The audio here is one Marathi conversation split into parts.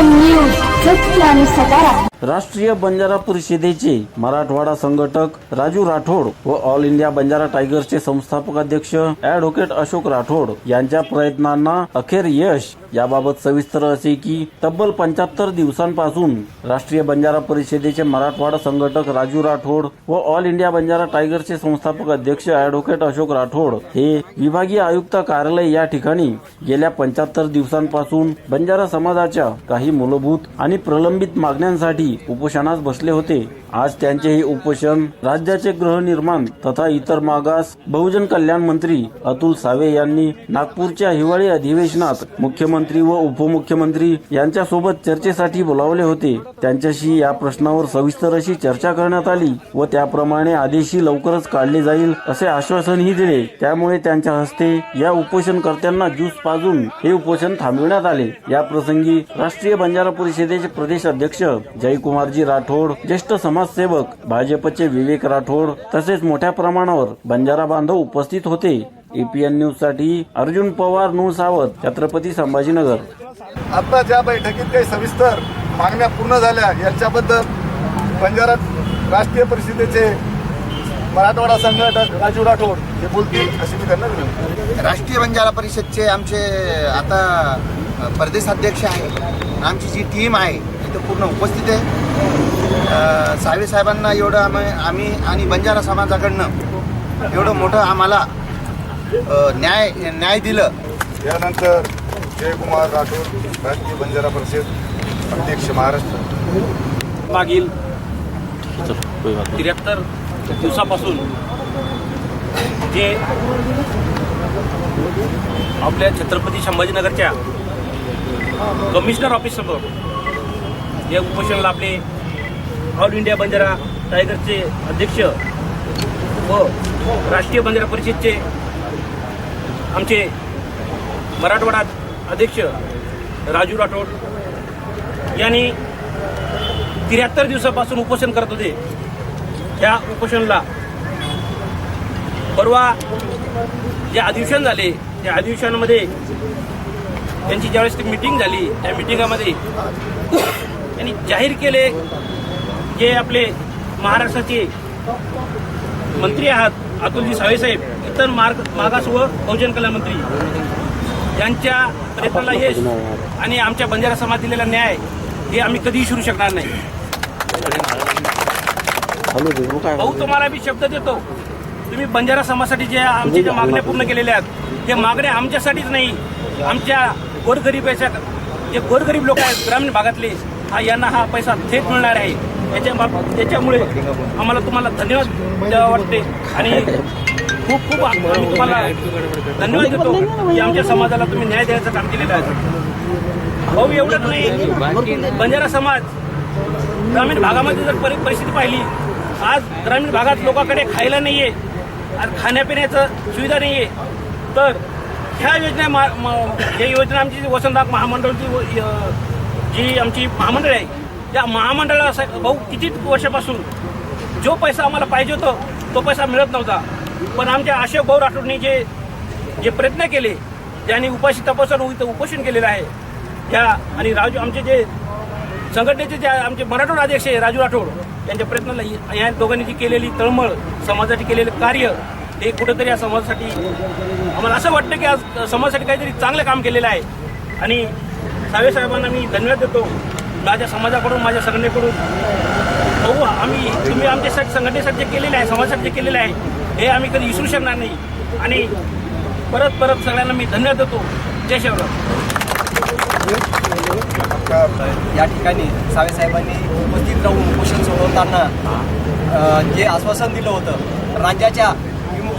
एपीएन न्यूज सत्य आणि सकारा राष्ट्रीय बंजारा परिषदेचे मराठवाडा संघटक राजू राठोड व ऑल इंडिया बंजारा टायगर्सचे संस्थापक अध्यक्ष ऍडव्होकेट अशोक राठोड यांच्या प्रयत्नांना अखेर यश याबाबत सविस्तर असे की तब्बल पंच्याहत्तर दिवसांपासून राष्ट्रीय बंजारा परिषदेचे मराठवाडा संघटक राजू राठोड व ऑल इंडिया बंजारा टायगर्सचे संस्थापक अध्यक्ष ऍडव्होकेट अशोक राठोड हे विभागीय आयुक्त कार्यालय या ठिकाणी गेल्या पंच्याहत्तर दिवसांपासून बंजारा समाजाच्या काही मूलभूत आणि प्रलंबित मागण्यांसाठी उपोषणास बसले होते. आज त्यांचे हे उपोषण. राज्याचे गृहनिर्माण तथा इतर मागास बहुजन कल्याण मंत्री अतुल सावे यांनी नागपूरच्या हिवाळी अधिवेशनात मुख्यमंत्री व उपमुख्यमंत्री यांच्या सोबत चर्चेसाठी बोलावले होते. त्यांच्याशी या प्रश्नावर सविस्तर अशी चर्चा करण्यात आली व त्याप्रमाणे आदेशी लवकरच काढले जाईल असे आश्वासनही दिले. त्यामुळे त्यांच्या हस्ते या उपोषणकर्त्यांना ज्यूस पाजून हे उपोषण थांबविण्यात आले. या प्रसंगी राष्ट्रीय बंजारा परिषदेचे प्रदेश अध्यक्ष जयकुमारजी राठोड ज्येष्ठ समाजसेवक भाजपचे विवेक राठोड तसेच मोठ्या प्रमाणावर बंजारा बांधव उपस्थित होते एपीएन न्यूजसाठी अर्जुन पवार नू सावत छत्रपती संभाजीनगर आता ज्या बैठकीत काही सविस्तर मागण्या पूर्ण झाल्या यांच्याबद्दल बंजारा राष्ट्रीय परिषदेचे मराठवाडा संघटक राजू राठोड हे बोलतील अशी मी त्यांना. राष्ट्रीय बंजारा परिषदचे आमचे आता प्रदेश अध्यक्ष आहे. आमची जी टीम आहे इथं पूर्ण उपस्थित आहे. सावे साहेबांना एवढं आम्ही आम्ही आणि बंजारा समाजाकडनं एवढं मोठं आम्हाला न्याय न्याय दिलं. यानंतर जयकुमार राठोड राष्ट्रीय बंजारा परिषद अध्यक्ष महाराष्ट्र. मागील त्र्याहत्तर दिवसापासून जे आपल्या छत्रपती संभाजीनगरच्या कमिशनर ऑफिससमोर या उपोषणाला आपले ऑल इंडिया बंजारा टायगरचे अध्यक्ष व राष्ट्रीय बंजारा परिषदचे आमचे मराठवाडा अध्यक्ष राजू राठोड यांनी त्र्याहत्तर दिवसापासून उपोषण करत होते. त्या उपोषणाला परवा जे अधिवेशन झाले त्या अधिवेशनामध्ये त्यांची ज्यावेळेस ती मिटिंग झाली त्या मिटिंगामध्ये त्यांनी जाहीर केले जे आपले महाराष्ट्राचे मंत्री आहात अतुलजी साहेब इतर मार्ग मागास व बहुजन कल्याण मंत्री. यांच्या प्रयत्नाला यश आणि आमच्या बंजारा समाज दिलेला न्याय हे आम्ही कधीही शिरू शकणार नाही. भाऊ तुम्हाला मी शब्द देतो. तुम्ही बंजारा समाजासाठी जे आमच्या ज्या मागण्या पूर्ण केलेल्या आहेत त्या मागण्या आमच्यासाठीच नाही आमच्या गोरगरीबाच्या जे गोरगरीब लोक आहेत ग्रामीण भागातले हा यांना हा पैसा थेट मिळणार आहे. याच्या बाब- त्याच्यामुळे आम्हाला तुम्हाला धन्यवाद द्यावा वाटते. आणि खूप खूप आम्ही तुम्हाला धन्यवाद देतो की आमच्या समाजाला तुम्ही न्याय द्यायचं काम केलेलं आहे. भाऊ एवढंच नाही. बंजारा समाज ग्रामीण भागामध्ये जर परिस्थिती पाहिली आज ग्रामीण भागात लोकांकडे खायला नाहीये आज खाण्यापिण्याचं सुविधा नाहीये तर ह्या योजना मा- योजना आमची जी वसंतदाग महामंडळची जी आमची महामंडळ आहे या महामंडळाला असं भाऊ किती वर्षापासून जो पैसा आम्हाला पाहिजे होता तो पैसा मिळत नव्हता. पण आमच्या अशोक भाऊ राठोडनी जे जे प्रयत्न केले ज्यांनी उपाशी तपासून इथं उपोषण केलेलं आहे त्या आणि राजू आमचे जे संघटनेचे जे आमचे मराठोड अध्यक्ष आहे राजू राठोड यांच्या प्रयत्नाला या दोघांनी जी केलेली तळमळ समाजासाठी केलेलं कार्य हे कुठंतरी या समाजासाठी आम्हाला असं वाटतं की आज समाजासाठी काहीतरी चांगलं काम केलेलं आहे. आणि सावे साहेबांना मी धन्यवाद देतो. माझ्या समाजाकडून माझ्या संघटनेकडून. बघू आम्ही तुम्ही आमच्यासाठी संघटनेसाठी जे केलेलं आहे समाजासाठी जे केलेलं आहे हे आम्ही कधी विसरू शकणार नाही. आणि परत परत सगळ्यांना मी धन्यवाद देतो. जय शिवराम. या ठिकाणी सावेसाहेबांनी उपस्थित राहून उपोषण सोडवताना जे आश्वासन दिलं होतं राज्याच्या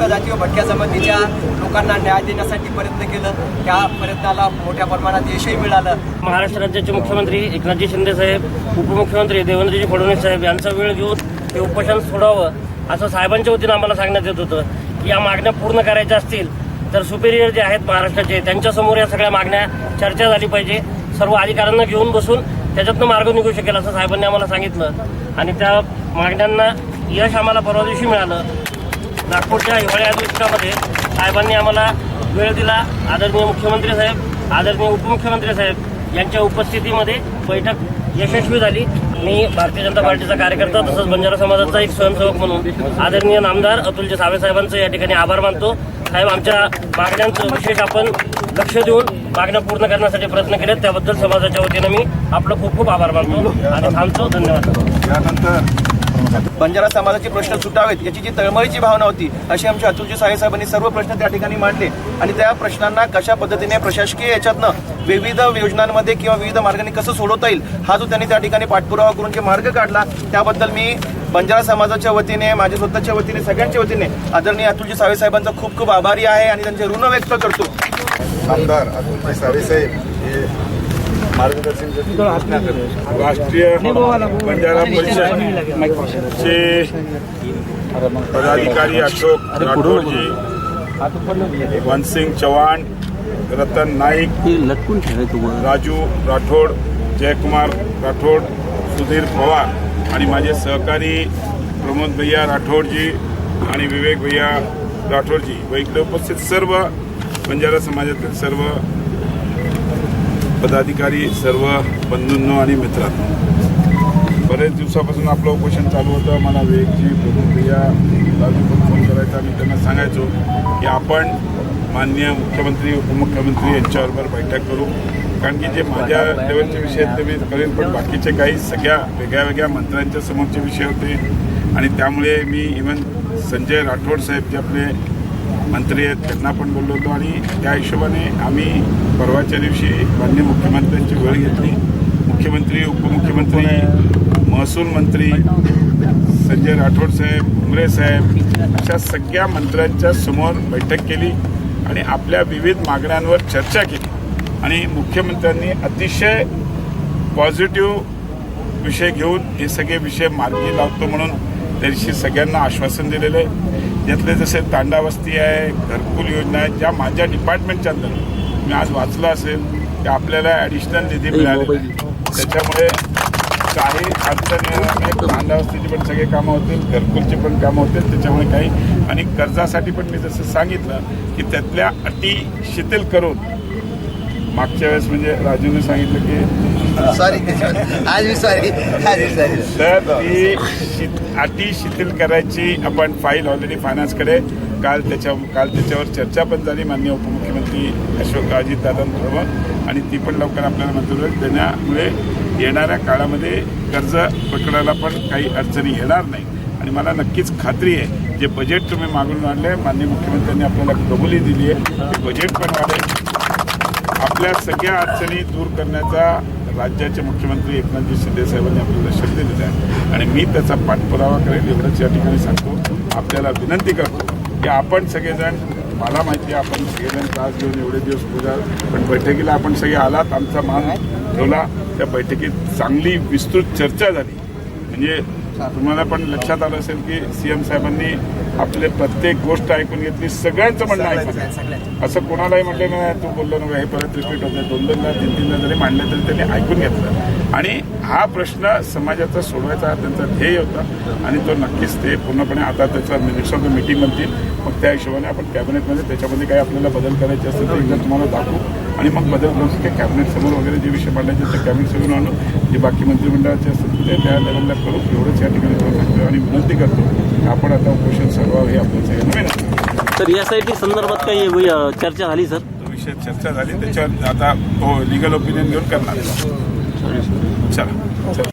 विमुक्त जाती व भटक्या जमातीच्या लोकांना न्याय देण्यासाठी प्रयत्न केलं. त्या प्रयत्नाला मोठ्या प्रमाणात यशही मिळालं. महाराष्ट्र राज्याचे मुख्यमंत्री एकनाथजी शिंदे साहेब उपमुख्यमंत्री देवेंद्रजी फडणवीस साहेब यांचा वेळ घेऊन हे उपोषण सोडावं असं साहेबांच्या वतीनं आम्हाला सांगण्यात येत होतं. की या मागण्या पूर्ण करायच्या असतील तर सुपेरियर जे आहेत महाराष्ट्राचे त्यांच्यासमोर या सगळ्या मागण्या चर्चा झाली पाहिजे. सर्व अधिकाऱ्यांना घेऊन बसून त्याच्यातनं मार्ग निघू शकेल असं साहेबांनी आम्हाला सांगितलं. आणि त्या मागण्यांना यश आम्हाला परवा दिवशी मिळालं. नागपूरच्या हिवाळी अधिवेशनामध्ये साहेबांनी आम्हाला वेळ दिला. आदरणीय मुख्यमंत्री साहेब आदरणीय उपमुख्यमंत्री साहेब यांच्या उपस्थितीमध्ये बैठक यशस्वी झाली. मी भारतीय जनता पार्टीचा कार्यकर्ता तसंच बंजारा समाजाचा एक स्वयंसेवक म्हणून आदरणीय नामदार अतुलजी सावे साहेबांचं या ठिकाणी आभार मानतो. साहेब आमच्या मागण्यांचं विशेष आपण लक्ष देऊन मागण्या पूर्ण करण्यासाठी प्रयत्न केले त्याबद्दल समाजाच्या वतीनं मी आपलं खूप खूप आभार मानतो आणि थांबतो. धन्यवाद. बंजारा समाजाचे प्रश्न सुटावेत याची जी तळमळीची भावना होती अशी आमच्या अतुलजी साहे साहेबांनी सर्व प्रश्न त्या ठिकाणी मांडले. आणि त्या प्रश्नांना कशा पद्धतीने प्रशासकीय याच्यातनं विविध योजनांमध्ये किंवा विविध मार्गाने कसं सोडवता येईल हा जो त्यांनी त्या ठिकाणी पाठपुरावा करून जे मार्ग काढला त्याबद्दल मी बंजारा समाजाच्या वतीने माझ्या स्वतःच्या वतीने सगळ्यांच्या वतीने आदरणीय अतुलजी सावे साहेबांचा खूप खूप आभारी आहे आणि त्यांचे ऋण व्यक्त करतो. आमदार अतुलजी सावे साहेब हे मार्गदर्शन करतील. राष्ट्रीय बंजारा परिषदचे पदाधिकारी अशोक राठोडजी वनसिंग चव्हाण रतन नाईक राजू राठोड जयकुमार राठोड सुधीर पवार आणि माझे सहकारी प्रमोद भैया राठोडजी आणि विवेक भैया राठोडजी. व इकडे उपस्थित सर्व बंजारा समाजातील सर्व पदाधिकारी सर्व बंधूंनो आणि मित्रांनो बरेच दिवसापासून आपलं उपोषण चालू होतं. मला वेगची प्रक्रिया फोन करायचा मी त्यांना सांगायचो की आपण माननीय मुख्यमंत्री उपमुख्यमंत्री यांच्याबरोबर बैठक करू. कारण की जे माझ्या लेवलचे विषय आहेत ते मी करेन पण बाकीचे काही सगळ्या वेगळ्या वेगळ्या मंत्र्यांच्या समोरचे विषय होते. आणि त्यामुळे मी इवन संजय राठोड साहेब जे आपले मंत्री आहेत त्यांना पण बोललो होतो आणि त्या हिशोबाने आम्ही परवाच्या दिवशी मान्य मुख्यमंत्र्यांची वेळ घेतली. मुख्यमंत्री उपमुख्यमंत्री महसूल मंत्री संजय राठोड साहेब उमरे साहेब अशा सगळ्या मंत्र्यांच्या समोर बैठक केली आणि आपल्या विविध मागण्यांवर चर्चा केली. आणि मुख्यमंत्र्यांनी अतिशय पॉझिटिव्ह विषय घेऊन हे सगळे विषय मार्गी लावतो म्हणून त्या दिवशी सगळ्यांना आश्वासन दिलेलं आहे. यातले जसे तांडावस्ती आहे घरकुल योजना आहे ज्या माझ्या डिपार्टमेंटच्या अंतर्गत मी आज वाचलं असेल की आपल्याला ॲडिशनल निधी मिळालेला आहे. त्याच्यामुळे काही अडचण नाही तांडावस्तीची पण सगळे कामं होतील घरकुलची पण कामं होतील. त्याच्यामुळे काही आणि कर्जासाठी पण मी जसं सांगितलं की त्यातल्या अटी शिथिल करून मागच्या वेळेस म्हणजे राजूने सांगितलं की सॉरी आज मी सॉरी आज मी सॉरी तर ती अटी शिथिल करायची आपण फाईल ऑलरेडी फायनान्सकडे काल त्याच्या काल त्याच्यावर चर्चा पण झाली माननीय उपमुख्यमंत्री अशोक अजितदादांबरोबर आणि ती पण लवकर आपल्याला मंजूर होईल. देण्यामुळे येणाऱ्या काळामध्ये कर्ज पकडायला पण काही अडचणी येणार नाही. आणि मला नक्कीच खात्री आहे जे बजेट तुम्ही मागून आणले माननीय मुख्यमंत्र्यांनी आपल्याला कबुली दिली आहे ते बजेट पण वाढेल. आपल्या सगळ्या अडचणी दूर करण्याचा राज्याचे मुख्यमंत्री एकनाथजी शिंदे साहेबांनी आपल्याला शब्द दिला आहे. आणि मी त्याचा पाठपुरावा करेल एवढंच या ठिकाणी सांगतो. आपल्याला विनंती करतो की आपण सगळेजण मला माहिती आहे आपण सगळेजण त्रास घेऊन एवढे दिवस पूजा पण बैठकीला आपण सगळे आलात आमचा मान ठेवला. त्या बैठकीत चांगली विस्तृत चर्चा झाली. म्हणजे तुम्हाला पण लक्षात आलं असेल की सीएम साहेबांनी आपले प्रत्येक गोष्ट ऐकून घेतली सगळ्यांचं म्हणणं ऐकून असं कोणालाही म्हटलं नाही तू बोललो नव्हे हे परत रिपीट होतं दोन दोनदा तीन तीनदा जरी मांडले तरी त्यांनी ऐकून घेतलं. आणि हा प्रश्न समाजाचा सोडवायचा हा त्यांचा ध्येय होता आणि तो नक्कीच ते पूर्णपणे आता त्याचा ऑफ द मिटिंग बनतील मग त्या हिशोबाने आपण कॅबिनेटमध्ये त्याच्यामध्ये काही आपल्याला बदल करायचे असतील तर एकदा तुम्हाला दाखवू. आणि मग बदल करून ते कॅबिनेट समोर वगैरे जे विषय मांडायचे ते कॅबिनेट समोर आणू जे बाकी मंत्रिमंडळाचे असतील ते त्या लेवलला करू एवढंच या ठिकाणी करू शकतो आणि विनंती करतो की आपण आता उपोषण सर्वावं हे सगळ्यांना विनंती तर यासाठी संदर्भात काही चर्चा झाली सर? तो विषय चर्चा झाली त्याच्यावर आता हो लिगल ओपिनियन घेऊन करणार. आहे. चला चला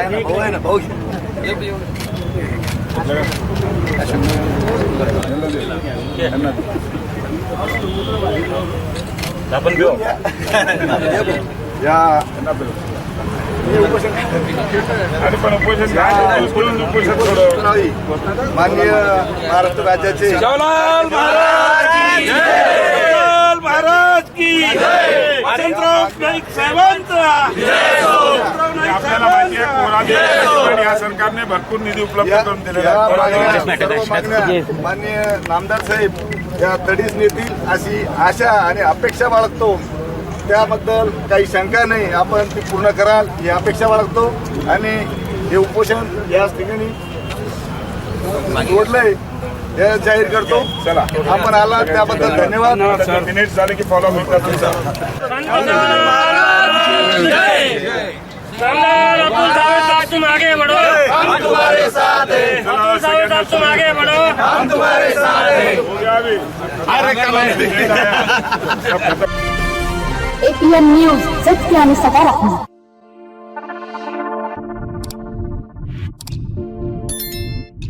हे सगळ्यांना नाही, हे आपण घेऊ या आणि पण उपोषण काय बोलून उपोषण सोडव नाही. माननीय महाराष्ट्र राज्याचे जवाहरलाल महाराज की जवाहरलाल महाराज की वसंतराव नाईक साहेबांचा आपल्याला माहिती आहे कोरोना या सरकारने भरपूर निधी उपलब्ध करून दिलेला या आहे? मागण्या, सर्व मागण्या माननीय नामदार साहेब या तडीस नेतील अशी आशा आणि अपेक्षा बाळगतो. त्याबद्दल काही शंका नाही. आपण ती पूर्ण कराल ही अपेक्षा बाळगतो. आणि हे उपोषण या ठिकाणी जोडलंय. हे जाहीर करतो चला। आपण आला त्याबद्दल धन्यवाद मिनिट झाले की फॉलो होतात तुमचा नामदार अतुल सावे साहब तुम आगे बढ़ो अतुल सावे साहब तुम आगे बढ़ो हो गया अभी एपीएन न्यूज सत्य आणि सकारात्मक